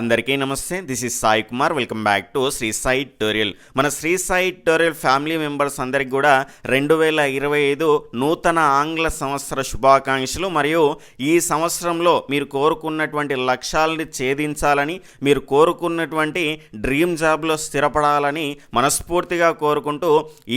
అందరికీ నమస్తే this is Sai Kumar. Welcome back to Sri Sai టోరియల్ మన శ్రీ సాయి టోరియల్ ఫ్యామిలీ మెంబర్స్ అందరికి కూడా రెండు వేల ఇరవై ఐదు నూతన ఆంగ్ల సంవత్సర శుభాకాంక్షలు. మరియు ఈ సంవత్సరంలో మీరు కోరుకున్నటువంటి లక్ష్యాలని ఛేదించాలని మీరు కోరుకున్నటువంటి డ్రీమ్ జాబ్లో స్థిరపడాలని మనస్ఫూర్తిగా కోరుకుంటూ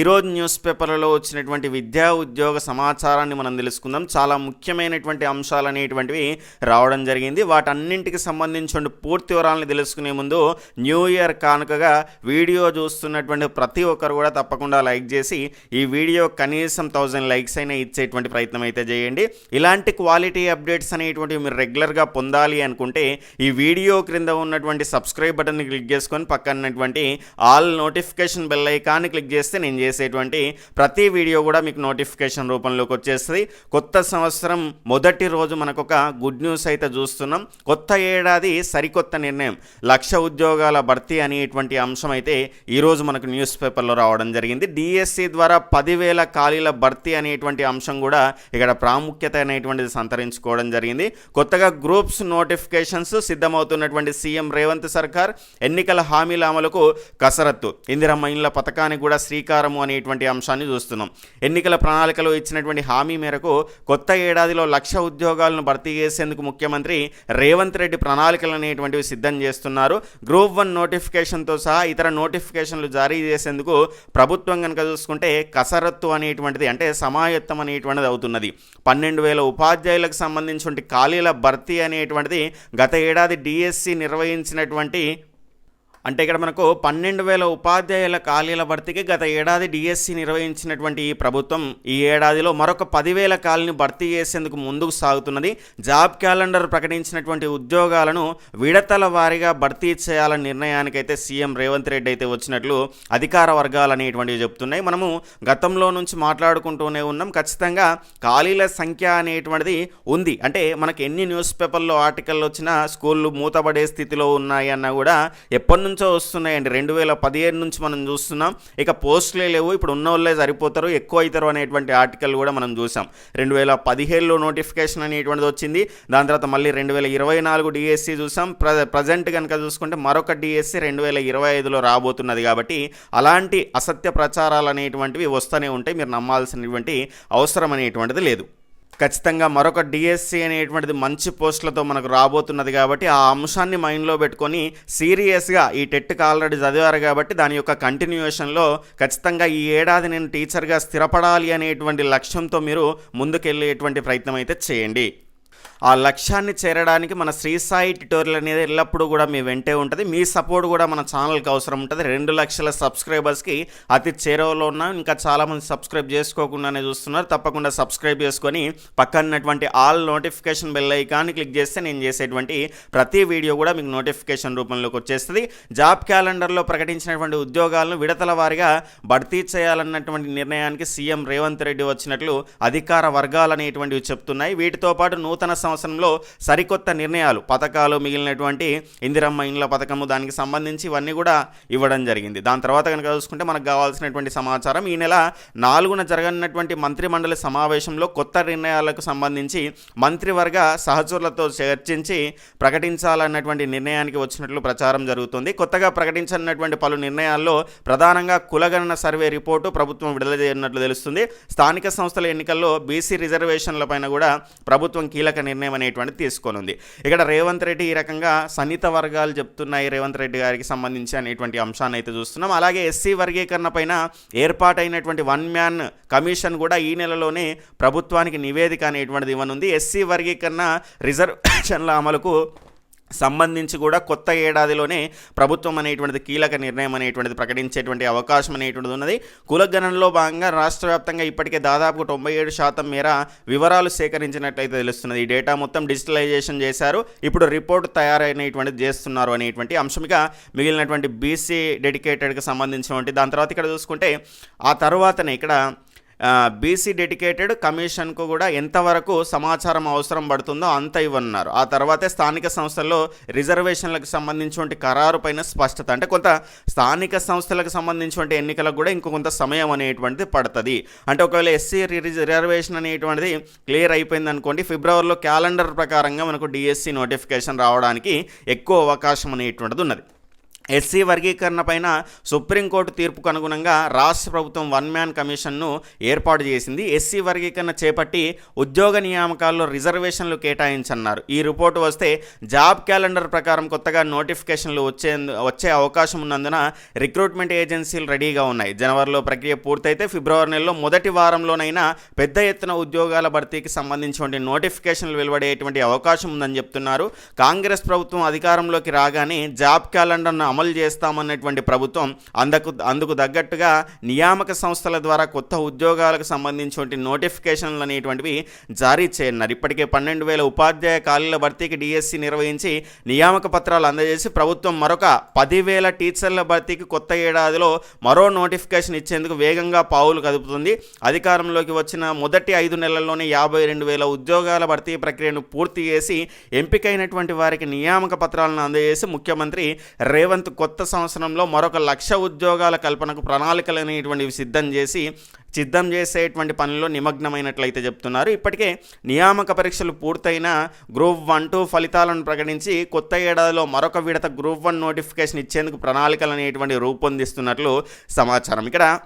ఈరోజు న్యూస్ పేపర్లలో వచ్చినటువంటి విద్యా ఉద్యోగ సమాచారాన్ని మనం తెలుసుకుందాం. చాలా ముఖ్యమైనటువంటి అంశాలు అనేటువంటివి రావడం జరిగింది. వాటన్నింటికి సంబంధించిన పూర్తి వివరాలను తెలుసుకునే ముందు న్యూ ఇయర్ కానుకగా వీడియో చూస్తున్నటువంటి ప్రతి ఒక్కరు కూడా తప్పకుండా లైక్ చేసి ఈ వీడియో కనీసం థౌజండ్ లైక్స్ అయినా ఇచ్చేటువంటి ప్రయత్నం అయితే చేయండి. ఇలాంటి క్వాలిటీ అప్డేట్స్ అనేటువంటివి మీరు రెగ్యులర్గా పొందాలి అనుకుంటే ఈ వీడియో క్రింద ఉన్నటువంటి సబ్స్క్రైబ్ బటన్ని క్లిక్ చేసుకొని పక్కనటువంటి ఆల్ నోటిఫికేషన్ బెల్ ఐకాన్ని క్లిక్ చేస్తే నేను చేసేటువంటి ప్రతి వీడియో కూడా మీకు నోటిఫికేషన్ రూపంలోకి వచ్చేస్తుంది. కొత్త సంవత్సరం మొదటి రోజు మనకు ఒక గుడ్ న్యూస్ అయితే చూస్తున్నాం. కొత్త ఏడాది సరికొత్త నిర్ణయం. లక్ష ఉద్యోగాల భర్తీ అనేటువంటి అంశం అయితే ఈరోజు మనకు న్యూస్ పేపర్లో రావడం జరిగింది. డిఎస్సి ద్వారా పదివేల ఖాళీల భర్తీ అనేటువంటి అంశం కూడా ఇక్కడ ప్రాముఖ్యత అనేటువంటిది సంతరించుకోవడం జరిగింది. కొత్తగా గ్రూప్స్ నోటిఫికేషన్స్ సిద్ధమవుతున్నటువంటి సీఎం రేవంత్ సర్కార్ ఎన్నికల హామీల అమలుకు కసరత్తు. ఇందిరమ్మ ఇండ్ల పథకానికి కూడా శ్రీకారము అనేటువంటి అంశాన్ని చూస్తున్నాం. ఎన్నికల ప్రణాళికలో ఇచ్చినటువంటి హామీ మేరకు కొత్త ఏడాదిలో లక్ష ఉద్యోగాలను భర్తీ చేసేందుకు ముఖ్యమంత్రి రేవంత్ రెడ్డి ప్రణాళికలు అనేటువంటివి సిద్ధం చేస్తున్నారు. గ్రూప్ వన్ నోటిఫికేషన్తో సహా ఇతర నోటిఫికేషన్లు జారీ చేసేందుకు ప్రభుత్వం కనుక చూసుకుంటే కసరత్తు అనేటువంటిది అంటే సమాయత్తం అనేటువంటిది అవుతున్నది. పన్నెండు వేల ఉపాధ్యాయులకు సంబంధించిన ఖాళీల భర్తీ అనేటువంటిది గత ఏడాది డిఎస్సి నిర్వహించినటువంటి అంటే ఇక్కడ మనకు పన్నెండు వేల ఉపాధ్యాయుల ఖాళీల భర్తీకి గత ఏడాది డిఎస్సి నిర్వహించినటువంటి ఈ ప్రభుత్వం ఈ ఏడాదిలో మరొక పదివేల ఖాళీని భర్తీ చేసేందుకు ముందుకు సాగుతున్నది. జాబ్ క్యాలెండర్ ప్రకటించినటువంటి ఉద్యోగాలను విడతల వారీగా భర్తీ చేయాలనే నిర్ణయానికైతే సీఎం రేవంత్ రెడ్డి అయితే వచ్చినట్లు అధికార వర్గాలు అనేటువంటివి చెప్తున్నాయి మనము గతంలో నుంచి మాట్లాడుకుంటూనే ఉన్నాం. ఖచ్చితంగా ఖాళీల సంఖ్య అనేటువంటిది ఉంది. అంటే మనకి ఎన్ని న్యూస్ పేపర్లో ఆర్టికల్ వచ్చినా స్కూళ్ళు మూతబడే స్థితిలో ఉన్నాయి అన్నా కూడా ఎప్పటి నుంచో వస్తున్నాయండి. రెండు వేల పదిహేను నుంచి మనం చూస్తున్నాం. ఇక పోస్టులే లేవు. ఇప్పుడు ఉన్న వాళ్ళే సరిపోతారు. ఎక్కువ అవుతారు అనేటువంటి ఆర్టికల్ కూడా మనం చూసాం. రెండు వేల పదిహేడులో నోటిఫికేషన్ అనేటువంటిది వచ్చింది. దాని తర్వాత మళ్ళీ రెండు వేల ఇరవై నాలుగు డిఎస్సి చూసాం. ప్ర ప్రజెంట్ కనుక చూసుకుంటే మరొక డిఎస్సి రెండు వేల ఇరవై ఐదులో రాబోతున్నది కాబట్టి అలాంటి అసత్య ప్రచారాలు అనేటువంటివి వస్తూనే ఉంటాయి. మీరు నమ్మాల్సినటువంటి అవసరం అనేటువంటిది లేదు. ఖచ్చితంగా మరొక డిఎస్సి అనేటువంటిది మంచి పోస్టులతో మనకు రాబోతున్నది కాబట్టి ఆ అంశాన్ని మైండ్లో పెట్టుకొని సీరియస్గా ఈ టెట్కి ఆల్రెడీ చదివారు కాబట్టి దాని యొక్క కంటిన్యూషన్లో ఖచ్చితంగా ఈ ఏడాది నేను టీచర్గా స్థిరపడాలి అనేటువంటి లక్ష్యంతో మీరు ముందుకెళ్ళేటువంటి ప్రయత్నం అయితే చేయండి. ఆ లక్ష్యాన్ని చేరడానికి మన శ్రీసాయి ట్యూటోరియల్ అనేది ఎల్లప్పుడూ కూడా మీ వెంటే ఉంటుంది. మీ సపోర్ట్ కూడా మన ఛానల్కి అవసరం ఉంటుంది. రెండు లక్షల సబ్స్క్రైబర్స్కి అతి చేరువలో ఉన్న ఇంకా చాలామంది సబ్స్క్రైబ్ చేసుకోకుండానే చూస్తున్నారు. తప్పకుండా సబ్స్క్రైబ్ చేసుకొని పక్కనటువంటి ఆల్ నోటిఫికేషన్ బెల్ ఐకాన్ని క్లిక్ చేస్తే నేను చేసేటువంటి ప్రతి వీడియో కూడా మీకు నోటిఫికేషన్ రూపంలోకి వచ్చేస్తుంది. జాబ్ క్యాలెండర్లో ప్రకటించినటువంటి ఉద్యోగాలను విడతల వారిగా భర్తీ చేయాలన్నటువంటి నిర్ణయానికి సీఎం రేవంత్ రెడ్డి వచ్చినట్లు అధికార వర్గాలు అనేటువంటివి చెప్తున్నాయి. వీటితో పాటు నూతన సంవత్సరంలో సరికొత్త నిర్ణయాలు పథకాలు మిగిలినటువంటి ఇందిరమ్మ ఇండ్ల పథకము దానికి సంబంధించి ఇవన్నీ కూడా ఇవ్వడం జరిగింది. దాని తర్వాత కనుక చూసుకుంటే మనకు కావాల్సినటువంటి సమాచారం ఈ నెల నాలుగున జరగనున్నటువంటి మంత్రిమండలి సమావేశంలో కొత్త నిర్ణయాలకు సంబంధించి మంత్రివర్గ సహచరులతో చర్చించి ప్రకటించాలన్నటువంటి నిర్ణయానికి వచ్చినట్లు ప్రచారం జరుగుతుంది. కొత్తగా ప్రకటించనున్నటువంటి పలు నిర్ణయాల్లో ప్రధానంగా కులగణన సర్వే రిపోర్టు ప్రభుత్వం విడుదల చేయనున్నట్లు తెలుస్తుంది. స్థానిక సంస్థల ఎన్నికల్లో బీసీ రిజర్వేషన్లపైన కూడా ప్రభుత్వం కీలక నిర్ణయం అనేటువంటిది తీసుకోనుంది ఇక్కడ రేవంత్ రెడ్డి ఈ రకంగా సన్నిహిత వర్గాలు చెప్తున్నాయి రేవంత్ రెడ్డి గారికి సంబంధించి అనేటువంటి అంశాన్ని అయితే చూస్తున్నాం. అలాగే ఎస్సీ వర్గీకరణ పైన ఏర్పాటైనటువంటి వన్ మ్యాన్ కమిషన్ కూడా ఈ నెలలోనే ప్రభుత్వానికి నివేదిక అనేటువంటిది ఇవ్వనుంది. ఎస్సీ వర్గీకరణ రిజర్వేషన్ల అమలుకు సంబంధించి కూడా కొత్త ఏడాదిలోనే ప్రభుత్వం అనేటువంటిది కీలక నిర్ణయం అనేటువంటిది ప్రకటించేటువంటి అవకాశం అనేటువంటిది ఉన్నది. కులగణనలో భాగంగా రాష్ట్ర వ్యాప్తంగా ఇప్పటికే దాదాపు తొంభై ఏడు శాతం మేర వివరాలు సేకరించినట్లయితే తెలుస్తున్నది. ఈ డేటా మొత్తం డిజిటలైజేషన్ చేశారు. ఇప్పుడు రిపోర్ట్ తయారైనటువంటిది చేస్తున్నారు అనేటువంటి అంశంగా మిగిలినటువంటి బీసీ డెడికేటెడ్కి సంబంధించినటువంటి. దాని తర్వాత ఇక్కడ చూసుకుంటే ఆ తర్వాతనే ఇక్కడ బీసీ డెడికేటెడ్ కమిషన్కు కూడా ఎంతవరకు సమాచారం అవసరం పడుతుందో అంత ఇవ్వన్నారు ఆ తర్వాతే స్థానిక సంస్థల్లో రిజర్వేషన్లకు సంబంధించిన ఖరారు పైన స్పష్టత. అంటే కొంత స్థానిక సంస్థలకు సంబంధించిన ఎన్నికలకు కూడా ఇంకో కొంత సమయం అనేటువంటిది పడుతుంది. అంటే ఒకవేళ ఎస్సీ రిజర్వేషన్ అనేటువంటిది క్లియర్ అయిపోయింది అనుకోండి ఫిబ్రవరిలో క్యాలెండర్ ప్రకారంగా మనకు డిఎస్సి నోటిఫికేషన్ రావడానికి ఎక్కువ అవకాశం అనేటువంటిది ఉన్నది. ఎస్సీ వర్గీకరణ పైన సుప్రీంకోర్టు తీర్పుకు అనుగుణంగా రాష్ట్ర ప్రభుత్వం వన్ మ్యాన్ కమిషన్ను ఏర్పాటు చేసింది. ఎస్సీ వర్గీకరణ చేపట్టి ఉద్యోగ నియామకాల్లో రిజర్వేషన్లు కేటాయించన్నారు. ఈ రిపోర్టు వస్తే జాబ్ క్యాలెండర్ ప్రకారం కొత్తగా నోటిఫికేషన్లు వచ్చే వచ్చే అవకాశం ఉన్నందున రిక్రూట్మెంట్ ఏజెన్సీలు రెడీగా ఉన్నాయి. జనవరిలో ప్రక్రియ పూర్తయితే ఫిబ్రవరి నెలలో మొదటి వారంలోనైనా పెద్ద ఎత్తున ఉద్యోగాల భర్తీకి సంబంధించిన నోటిఫికేషన్లు వెలువడేటువంటి అవకాశం ఉందని చెప్తున్నారు. కాంగ్రెస్ ప్రభుత్వం అధికారంలోకి రాగానే జాబ్ క్యాలెండర్ను అమలు చేస్తామన్నటువంటి ప్రభుత్వం అందుకు అందుకు తగ్గట్టుగా నియామక సంస్థల ద్వారా కొత్త ఉద్యోగాలకు సంబంధించిన నోటిఫికేషన్లు అనేటువంటివి జారీ చేయనున్నారు. ఇప్పటికే పన్నెండు వేల ఉపాధ్యాయ ఖాళీల భర్తీకి డిఎస్సి నిర్వహించి నియామక పత్రాలు అందజేసి ప్రభుత్వం మరొక పదివేల టీచర్ల భర్తీకి కొత్త ఏడాదిలో మరో నోటిఫికేషన్ ఇచ్చేందుకు వేగంగా పావులు కదుపుతుంది. అధికారంలోకి వచ్చిన మొదటి ఐదు నెలల్లోనే యాభై రెండు వేల ఉద్యోగాల భర్తీ ప్రక్రియను పూర్తి చేసి ఎంపికైనటువంటి వారికి నియామక పత్రాలను అందజేసి ముఖ్యమంత్రి రేవంత్ కొత్త సంవత్సరంలో మరొక లక్ష ఉద్యోగాల కల్పనకు ప్రణాళికలు అనేటువంటివి సిద్ధం చేసి సిద్ధం చేసేటువంటి పనిలో నిమగ్నమైనట్లయితే చెప్తున్నారు. ఇప్పటికే నియామక పరీక్షలు పూర్తయిన గ్రూప్ వన్ టూ ఫలితాలను ప్రకటించి కొత్త ఏడాదిలో మరొక విడత గ్రూప్ వన్ నోటిఫికేషన్ ఇచ్చేందుకు ప్రణాళికలు అనేటువంటి రూపొందిస్తున్నట్లు సమాచారం. ఇక్కడ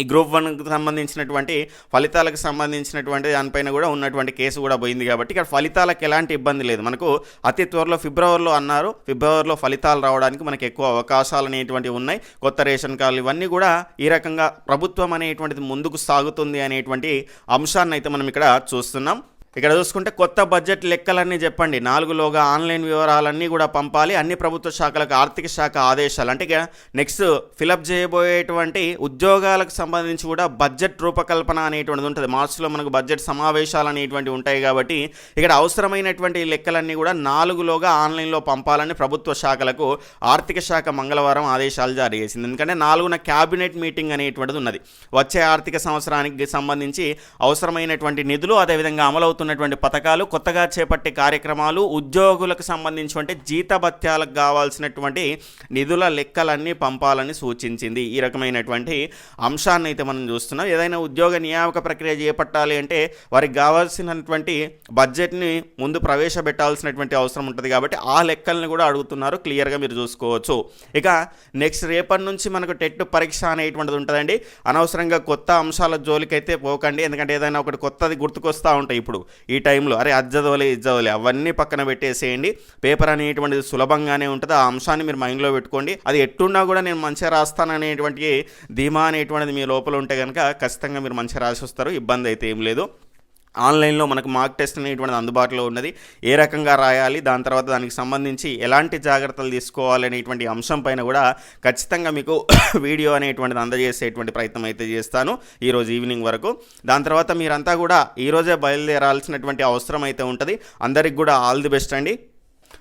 ఈ గ్రూప్ వన్కి సంబంధించినటువంటి ఫలితాలకు సంబంధించినటువంటి దానిపైన కూడా ఉన్నటువంటి కేసు కూడా పోయింది కాబట్టి ఇక్కడ ఫలితాలకు ఎలాంటి ఇబ్బంది లేదు. మనకు అతి త్వరలో ఫిబ్రవరిలో అన్నారు. ఫిబ్రవరిలో ఫలితాలు రావడానికి మనకు ఎక్కువ అవకాశాలు అనేటువంటివి ఉన్నాయి. కొత్త రేషన్ కార్డులు ఇవన్నీ కూడా ఈ రకంగా ప్రభుత్వం అనేటువంటిది ముందుకు సాగుతుంది అనేటువంటి అంశాన్ని అయితే మనం ఇక్కడ చూస్తున్నాం. ఇక్కడ చూసుకుంటే కొత్త బడ్జెట్ లెక్కలన్నీ చెప్పండి. నాలుగులోగా ఆన్లైన్ వివరాలన్నీ కూడా పంపాలి. అన్ని ప్రభుత్వ శాఖలకు ఆర్థిక శాఖ ఆదేశాలు. అంటే ఇక నెక్స్ట్ ఫిలప్ చేయబోయేటువంటి ఉద్యోగాలకు సంబంధించి కూడా బడ్జెట్ రూపకల్పన అనేటువంటిది ఉంటుంది. మార్చిలో మనకు బడ్జెట్ సమావేశాలు అనేటువంటివి ఉంటాయి కాబట్టి ఇక్కడ అవసరమైనటువంటి లెక్కలన్నీ కూడా నాలుగులోగా ఆన్లైన్లో పంపాలని ప్రభుత్వ శాఖలకు ఆర్థిక శాఖ మంగళవారం ఆదేశాలు జారీ చేసింది. ఎందుకంటే నాలుగున క్యాబినెట్ మీటింగ్ అనేటువంటిది ఉన్నది. వచ్చే ఆర్థిక సంవత్సరానికి సంబంధించి అవసరమైనటువంటి నిధులు అదేవిధంగా అమలవుతున్నటువంటి పథకాలు కొత్తగా చేపట్టే కార్యక్రమాలు ఉద్యోగులకు సంబంధించినటువంటి జీతభత్యాలకు కావాల్సినటువంటి నిధుల లెక్కలన్నీ పంపాలని సూచించింది. ఈ రకమైనటువంటి అంశాన్ని అయితే మనం చూస్తున్నాం. ఏదైనా ఉద్యోగ నియామక ప్రక్రియ చేపట్టాలి అంటే వారికి కావాల్సినటువంటి బడ్జెట్ని ముందు ప్రవేశపెట్టాల్సినటువంటి అవసరం ఉంటుంది కాబట్టి ఆ లెక్కల్ని కూడా అడుగుతున్నారు. క్లియర్గా మీరు చూసుకోవచ్చు. ఇక నెక్స్ట్ రేపటి నుంచి మనకు టెట్ పరీక్ష అనేటువంటిది ఉంటుందండి. అనవసరంగా కొత్త అంశాల జోలికైతే పోకండి. ఎందుకంటే ఏదైనా ఒకటి కొత్తది గుర్తుకొస్తూ ఉంటాయి ఇప్పుడు. ఈ టైంలో. అరే అది చదవలే ఇది చదవలే. అవన్నీ పక్కన పెట్టేసేయండి. పేపర్ అనేటువంటిది సులభంగానే ఉంటుంది. ఆ అంశాన్ని మీరు మైండ్లో పెట్టుకోండి. అది ఎట్టున్నా కూడా నేను మంచిగా రాస్తాననేటువంటి ధీమా అనేటువంటిది మీ లోపల ఉంటే కనుక ఖచ్చితంగా మీరు మంచిగా రాసి వస్తారు. ఇబ్బంది అయితే ఏం లేదు. ఆన్లైన్లో మనకు మార్క్ టెస్ట్ అనేటువంటి అందుబాటులో ఉన్నది. ఏ రకంగా రాయాలి దాని తర్వాత దానికి సంబంధించి ఎలాంటి జాగ్రత్తలు తీసుకోవాలి అనేటువంటి అంశం పైన కూడా ఖచ్చితంగా మీకు వీడియో అనేటువంటిది అందజేసేటువంటి ప్రయత్నం అయితే చేస్తాను ఈరోజు ఈవినింగ్ వరకు. దాని తర్వాత మీరంతా కూడా ఈరోజే బయలుదేరాల్సినటువంటి అవసరం అయితే ఉంటుంది. అందరికి కూడా ఆల్ ది బెస్ట్ అండి.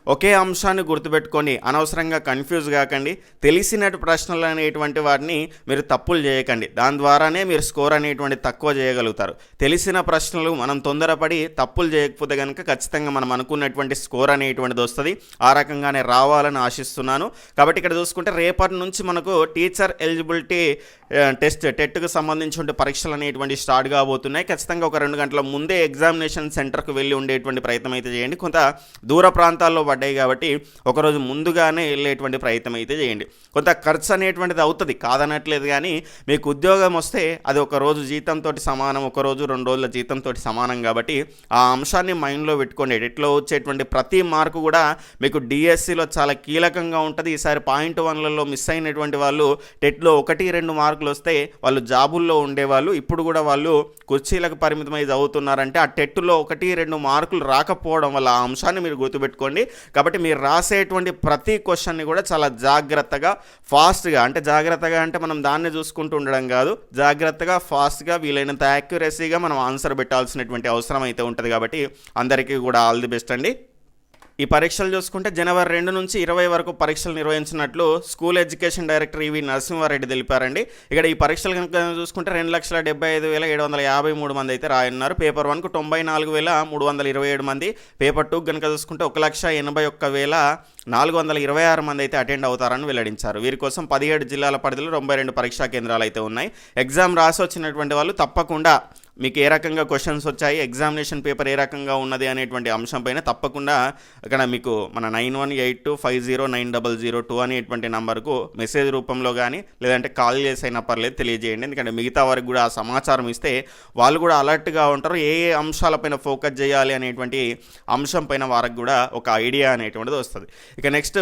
ఒకే అంశాన్ని గుర్తుపెట్టుకొని అనవసరంగా కన్ఫ్యూజ్ కాకండి. తెలిసిన ప్రశ్నలు అనేటువంటి వాటిని మీరు తప్పులు చేయకండి. దాని ద్వారానే మీరు స్కోర్ అనేటువంటి తక్కువ చేయగలుగుతారు. తెలిసిన ప్రశ్నలు మనం తొందరపడి తప్పులు చేయకపోతే కనుక ఖచ్చితంగా మనం అనుకున్నటువంటి స్కోర్ అనేటువంటిది వస్తుంది. ఆ రకంగానే రావాలని ఆశిస్తున్నాను. కాబట్టి ఇక్కడ చూసుకుంటే రేపటి నుంచి మనకు టీచర్ ఎలిజిబిలిటీ టెస్ట్ టెట్కు సంబంధించిన పరీక్షలు అనేటువంటి స్టార్ట్ కాబోతున్నాయి. ఖచ్చితంగా ఒక రెండు గంటల ముందే ఎగ్జామినేషన్ సెంటర్కు వెళ్ళి ఉండేటువంటి ప్రయత్నం అయితే చేయండి. కొంత దూర ప్రాంతాల్లో పడ్డాయి కాబట్టి ఒకరోజు ముందుగానే వెళ్ళేటువంటి ప్రయత్నం అయితే చేయండి. కొంత ఖర్చు అనేటువంటిది అవుతుంది కాదనట్లేదు కానీ మీకు ఉద్యోగం వస్తే అది ఒక రోజు జీతంతో సమానం ఒక రోజు రెండు రోజుల జీతంతో సమానం కాబట్టి ఆ అంశాన్ని మైండ్లో పెట్టుకోండి. ఎట్లో వచ్చేటువంటి ప్రతి మార్కు కూడా మీకు డిఎస్సిలో చాలా కీలకంగా ఉంటుంది. ఈసారి పాయింట్ వన్లలో మిస్ అయినటువంటి వాళ్ళు టెట్లో ఒకటి రెండు మార్కులు వస్తే వాళ్ళు జాబుల్లో ఉండేవాళ్ళు ఇప్పుడు కూడా వాళ్ళు కుర్చీలకు పరిమితమై చదువుతున్నారంటే ఆ టెట్లో ఒకటి రెండు మార్కులు రాకపోవడం వల్ల ఆ అంశాన్ని మీరు గుర్తుపెట్టుకోండి. కాబట్టి మీరు రాసేటువంటి ప్రతి క్వశ్చన్ని కూడా చాలా జాగ్రత్తగా ఫాస్ట్గా అంటే జాగ్రత్తగా అంటే మనం దాన్ని చూసుకుంటూ ఉండడం కాదు జాగ్రత్తగా ఫాస్ట్గా వీలైనంత యాక్యురసీగా మనం ఆన్సర్ పెట్టాల్సినటువంటి అవసరం అయితే ఉంటుంది కాబట్టి అందరికీ కూడా ఆల్ ది బెస్ట్ అండి. ఈ పరీక్షలు చూసుకుంటే జనవరి రెండు నుంచి ఇరవై వరకు పరీక్షలు నిర్వహించినట్లు school education director E V Narasimha Reddy తెలిపారండి. ఇక్కడ ఈ పరీక్షలు కనుక చూసుకుంటే రెండు లక్షల డెబ్బై ఐదు వేల ఏడు వందల యాభై మూడు మంది అయితే రాయన్నారు. పేపర్ వన్కు తొంభై నాలుగు వేల మూడు వందల ఇరవై ఏడు మంది. పేపర్ టూ కనుక చూసుకుంటే ఒక లక్ష ఎనభై ఒక్క వేల నాలుగు వందల ఇరవై ఆరు మంది అయితే అటెండ్ అవుతారని వెల్లడించారు. వీరి కోసం పదిహేడు జిల్లాల పరిధిలో తొంభై రెండు పరీక్షా కేంద్రాలు అయితే ఉన్నాయి. ఎగ్జామ్ రాసి వచ్చినటువంటి వాళ్ళు తప్పకుండా మీకు ఏ రకంగా క్వశ్చన్స్ వచ్చాయి ఎగ్జామినేషన్ పేపర్ ఏ రకంగా ఉన్నది అనేటువంటి అంశం పైన తప్పకుండా అక్కడ మీకు మన nine one eight two five zero nine double zero two అనేటువంటి నంబర్కు మెసేజ్ రూపంలో కానీ లేదంటే కాల్ చేసైనా అయినా పర్లేదు తెలియజేయండి. ఎందుకంటే మిగతా వారికి కూడా ఆ సమాచారం ఇస్తే వాళ్ళు కూడా అలర్ట్గా ఉంటారు. ఏ ఏ అంశాలపైన ఫోకస్ చేయాలి అనేటువంటి అంశం పైన వారికి కూడా ఒక ఐడియా అనేటువంటిది వస్తుంది. ఇక నెక్స్ట్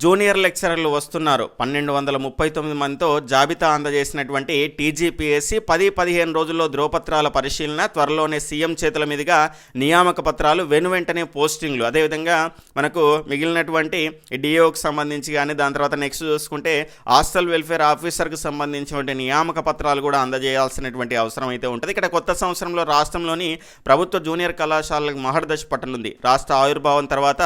జూనియర్ లెక్చరర్లు వస్తున్నారు. పన్నెండు వందల ముప్పై తొమ్మిది మందితో జాబితా అందజేసినటువంటి టీజీపీఎస్సీ పది పదిహేను రోజుల్లో ధ్రువపత్రాల పరిశీలన త్వరలోనే సీఎం చేతుల మీదుగా నియామక పత్రాలు వెను వెంటనే పోస్టింగ్లు. అదేవిధంగా మనకు మిగిలినటువంటి డిఓకి సంబంధించి కానీ దాని తర్వాత నెక్స్ట్ చూసుకుంటే హాస్టల్ వెల్ఫేర్ ఆఫీసర్కి సంబంధించినటువంటి నియామక పత్రాలు కూడా అందజేయాల్సినటువంటి అవసరం అయితే ఉంటుంది. ఇక్కడ కొత్త సంవత్సరంలో రాష్ట్రంలోని ప్రభుత్వ జూనియర్ కళాశాలకు మహర్దశ పట్టనుంది. రాష్ట్ర ఆవిర్భావం తర్వాత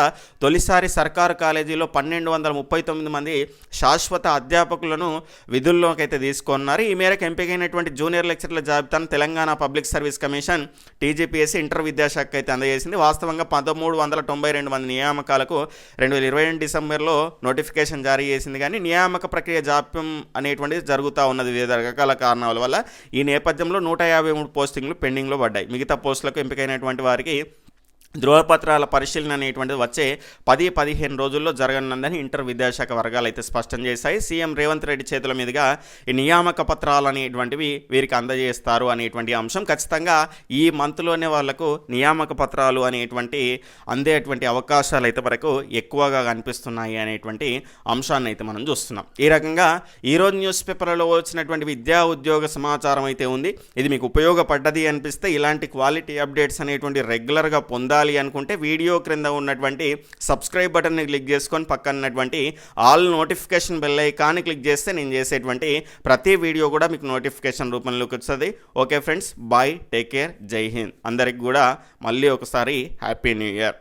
తొలిసారి సర్కారు కాలేజీలో పన్నెండు వందల ముప్పై తొమ్మిది మంది శాశ్వత అధ్యాపకులను విధుల్లోకైతే తీసుకున్నారు. ఈ మేరకు ఎంపికైనటువంటి జూనియర్ లెక్చర్ల జాబితాను Telangana public service commission TGPSC inter విద్యాశాఖ అయితే అందజేసింది. వాస్తవంగా పదమూడు వందల తొంభై రెండు మంది నియామకాలకు రెండు వేల ఇరవై రెండు డిసెంబర్లో నోటిఫికేషన్ జారీ చేసింది. కానీ నియామక ప్రక్రియ జాప్యం అనేటువంటిది జరుగుతూ ఉన్నది వివిధ రకాల కారణాల వల్ల. ఈ నేపథ్యంలో నూట యాభై మూడు పోస్టింగ్లు పెండింగ్లో పడ్డాయి. మిగతా పోస్టులకు ఎంపికైనటువంటి వారికి ధృవపత్రాల పరిశీలన అనేటువంటిది వచ్చే పది పదిహేను రోజుల్లో జరగనుందని ఇంటర్ విద్యాశాఖ వర్గాలు అయితే స్పష్టం చేశాయి. సీఎం రేవంత్ రెడ్డి చేతుల మీదుగా ఈ నియామక పత్రాలు అనేటువంటివి వీరికి అందజేస్తారు అనేటువంటి అంశం. ఖచ్చితంగా ఈ మంత్లోనే వాళ్ళకు నియామక పత్రాలు అనేటువంటి అందేటువంటి అవకాశాలు అయితే వరకు ఎక్కువగా కనిపిస్తున్నాయి అనేటువంటి అంశాన్ని అయితే మనం చూస్తున్నాం. ఈ రకంగా ఈరోజు న్యూస్ పేపర్లలో వచ్చినటువంటి విద్యా ఉద్యోగ సమాచారం అయితే ఉంది. ఇది మీకు ఉపయోగపడ్డది అనిపిస్తే ఇలాంటి క్వాలిటీ అప్డేట్స్ అనేటువంటి రెగ్యులర్గా పొందాలి అనుకుంటే వీడియో క్రింద ఉన్నటువంటి సబ్స్క్రైబ్ బటన్ని క్లిక్ చేసుకొని పక్కన ఉన్నటువంటి ఆల్ నోటిఫికేషన్ బెల్ ఐకాన్ని క్లిక్ చేస్తే నేను చేసేటువంటి ప్రతి వీడియో కూడా మీకు నోటిఫికేషన్ రూపంలోకి వస్తుంది. Okay friends bye take care Jai Hind. అందరికి కూడా మళ్ళీ ఒకసారి హ్యాపీ న్యూ ఇయర్.